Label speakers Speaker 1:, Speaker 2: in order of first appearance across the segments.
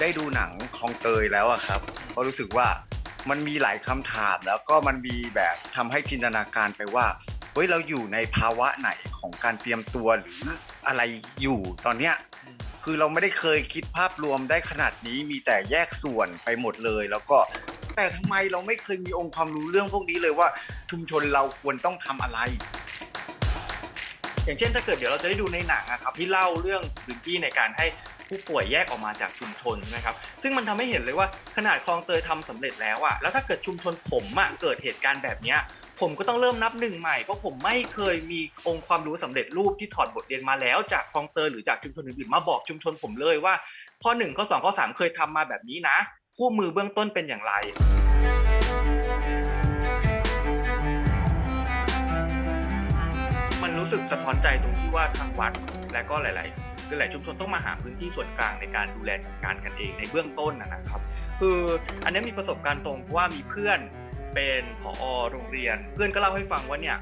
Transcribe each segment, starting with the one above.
Speaker 1: ได้ดูหนังคลองเตยแล้วอะครับก็รู้สึกว่ามันมีหลายคำถามแล้วก็มันมีแบบทำให้จินตนาการไปว่าเฮ้ยเราอยู่ในภาวะไหนของการเตรียมตัวหรืออะไรอยู่ตอนเนี้ยคือเราไม่ได้เคยคิดภาพรวมได้ขนาดนี้มีแต่แยกส่วนไปหมดเลย แล้วก็แต่ทำไมเราไม่เคยมีองค์ความรู้เรื่องพวกนี้เลยว่าชุมชนเราควรต้องทำอะไร
Speaker 2: อย่างเช่นถ้าเกิดเดี๋ยวเราจะได้ดูในหนังอะครับที่เล่าเรื่องพื้นที่ในการให้ ผู้ป่วยแยกออกมาจากชุมชนใช่ไหมครับซึ่งมันทำให้เห็นเลยว่าขนาดคลองเตยทำสำเร็จแล้วอะแล้วถ้าเกิดชุมชนผมอะเกิดเหตุการณ์แบบเนี้ยผมก็ต้องเริ่มนับหนึ่งใหม่เพราะผมไม่เคยมีองค์ความรู้สำเร็จรูปที่ถอดบทเรียนมาแล้วจากคลองเตยหรือจากชุมชนอื่นๆมาบอกชุมชนผมเลยว่า ข้อหนึ่งข้อสองข้อสามเคยทำมาแบบนี้นะคู่มือเบื้องต้นเป็นอย่างไรมันรู้สึกสะท้อนใจตรงที่ว่าทางวัด และก็หลายๆคือหลายชุมชนต้องมาหาพื้นที่ส่วนกลางในการดูแลจัดการกันเองในเบื้องต้นนะนะครับ คืออันนี้มีประสบการณ์ตรงเพราะว่ามีเพื่อนเป็นผอโรงเรียน เพื่อนก็เล่าให้ฟังว่าเนี่ย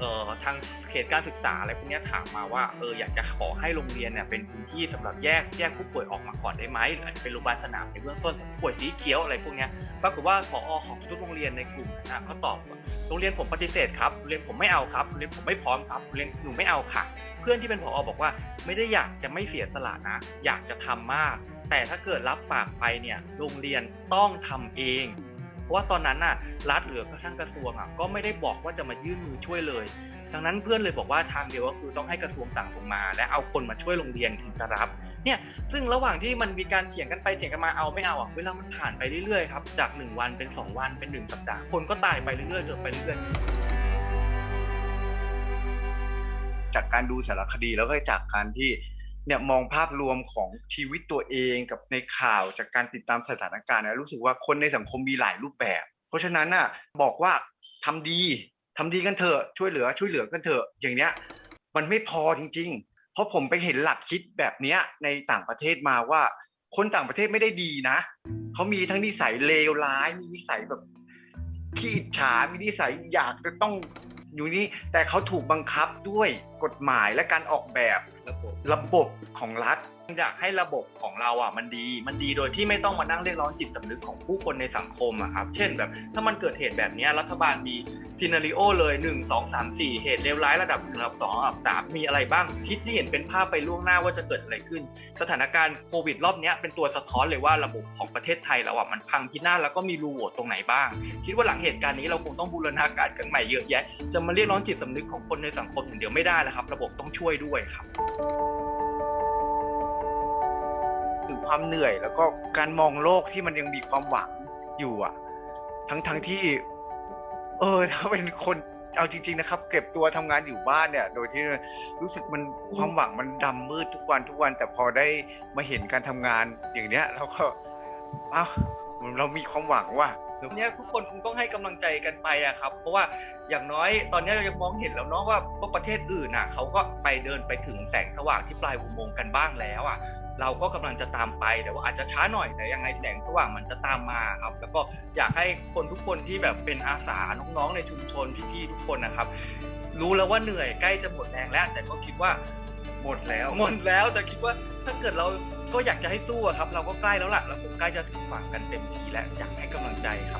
Speaker 2: เอ่อทางเขตการศึกษาอะไรพวกนี้ถามมาว่าเอออยากจะขอให้โรงเรียนเนี่ยเป็นพื้นที่สำหรับแยกแยกผู้ป่วยออกมาก่อนได้ไหมหรืออาจจะเป็นโรงพยาบาลสนามในเบื้องต้นผู้ป่วยสีเขียวอะไรพวกนี้ปรากฏว่าผอของทุกโรงเรียนในกลุ่มนะเขาตอบว่าโรงเรียนผมปฏิเสธครับโรงเรียนผมไม่เอาครับโรงเรียนผมไม่พร้อมครับโรงเรียนหนูไม่เอาค่ะ เพื่อนที่เป็นผอบอกว่าไม่ได้อยากจะไม่เสียสละนะ อยากจะทำมาก แต่ถ้าเกิดรับปากไปเนี่ยโรงเรียนต้องทำเอง ราะว่าตอนนั้นน่ะรัฐหรือกระทั่งกระทรวงอะก็ไม่ได้บอกว่าจะมายื่นมือช่วยเลย ดังนั้นเพื่อนเลยบอกว่าทางเดียวก็คือต้องให้กระทรวงสั่งลงมา และเอาคนมาช่วยโรงเรียนถึงจะรับเนี่ยซึ่งระหว่างที่มันมีการเถียงกันไปเถียงกันมาเอาไม่เอาอะเวลามันผ่านไปเรื่อยๆครับจาก 1 วันเป็น 2 วันเป็น 1 สัปดาห์คนก็ตายไปเรื่อยๆจนไปเรื่อยๆ
Speaker 1: จากการดูสารคดีแล้วก็จากการที่ เนี่ยมองภาพรวมของชีวิตตัวเองกับในข่าวจากการติดตามสถานการณ์นะรู้สึกว่าคนในสังคมมีหลายรูปแบบ เพราะฉะนั้นน่ะบอกว่าทำดีทำดีกันเถอะช่วยเหลือช่วยเหลือกันเถอะอย่างเนี้ยมันไม่พอจริง ๆ เพราะผมไปเห็นหลักคิดแบบเนี้ยในต่างประเทศมาว่า คนต่างประเทศไม่ได้ดีนะเขามีทั้งนิสัยเลวร้ายมีนิสัยแบบขี้อิจฉามีนิสัยอยากจะต้องอยู่นี่แต่เขาถูกบังคับด้วย กฎหมายและการออกแบบ
Speaker 2: ระบบ
Speaker 1: ของรัฐ
Speaker 2: อยากให้ระบบของเราอะมันดีมันดีโดยที่ไม่ต้องมานั่งเรียกร้องจิตสำนึกของผู้คนในสังคมอะครับ เช่นแบบถ้ามันเกิดเหตุแบบนี้รัฐบาลมีซีนารีโอเลย1 2 3 4 เหตุเลวร้ายระดับ1ระดับ2ระดับ3มีอะไรบ้าง คิดให้เห็นเป็นภาพไปล่วงหน้าว่าจะเกิดอะไรขึ้น สถานการณ์โควิดรอบนี้เป็นตัวสะท้อนเลยว่าระบบของประเทศไทยเราอะมันพังพินาศแล้วก็มีรูโหว่ตรงไหนบ้าง คิดว่าหลังเหตุการณ์นี้เราคงต้องบูรณาการกันใหม่เยอะแยะจะมาเรียกร้องจิตสำนึกของคนในสังคมอย่างเดียวไม่ได้แล้วครับ ระบบต้องช่วยด้วยครับ
Speaker 1: ถึงความเหนื่อยแล้วก็การมองโลกที่มันยังมีความหวังอยู่อะ ทั้งทั้งที่ เออถ้าเป็นคนเอาจริง ๆนะครับ เก็บตัวทำงานอยู่บ้านเนี่ย โดยที่รู้สึกมันความหวังมันดำมืดทุกวันทุกวัน แต่พอได้มาเห็นการทำงานอย่างเนี้ยเราก็เอ้าเรามีความหวังว่ะ
Speaker 2: เนี้ทุกคนคงต้องให้กำลังใจกันไปอะครับ เพราะว่าอย่างน้อยตอนนี้เรายังมองเห็นแล้วเนาะว่าพวกประเทศอื่นน่ะเขาก็ไปเดินไปถึงแสงสว่างที่ปลายอุโมงค์กันบ้างแล้วอะเราก็กำลังจะตามไปแต่ว่าอาจจะช้าหน่อยแต่ยังไงแสงสว่างมันจะตามมาครับ แล้วก็อยากให้คนทุกคนที่แบบเป็นอาสาน้องๆในชุมชนพี่ๆทุกคนนะครับ รู้แล้วว่าเหนื่อยใกล้จะหมดแรงแล้ว แต่ก็คิดว่า
Speaker 1: หมดแล้ว
Speaker 2: หมดแล้วแต่คิดว่าถ้าเกิดเราก็อยากจะให้สู้อะครับ เราก็ใกล้แล้วล่ะเราคงใกล้จะถึงฝั่งกันเต็มทีแล้วอยาก ใจครับ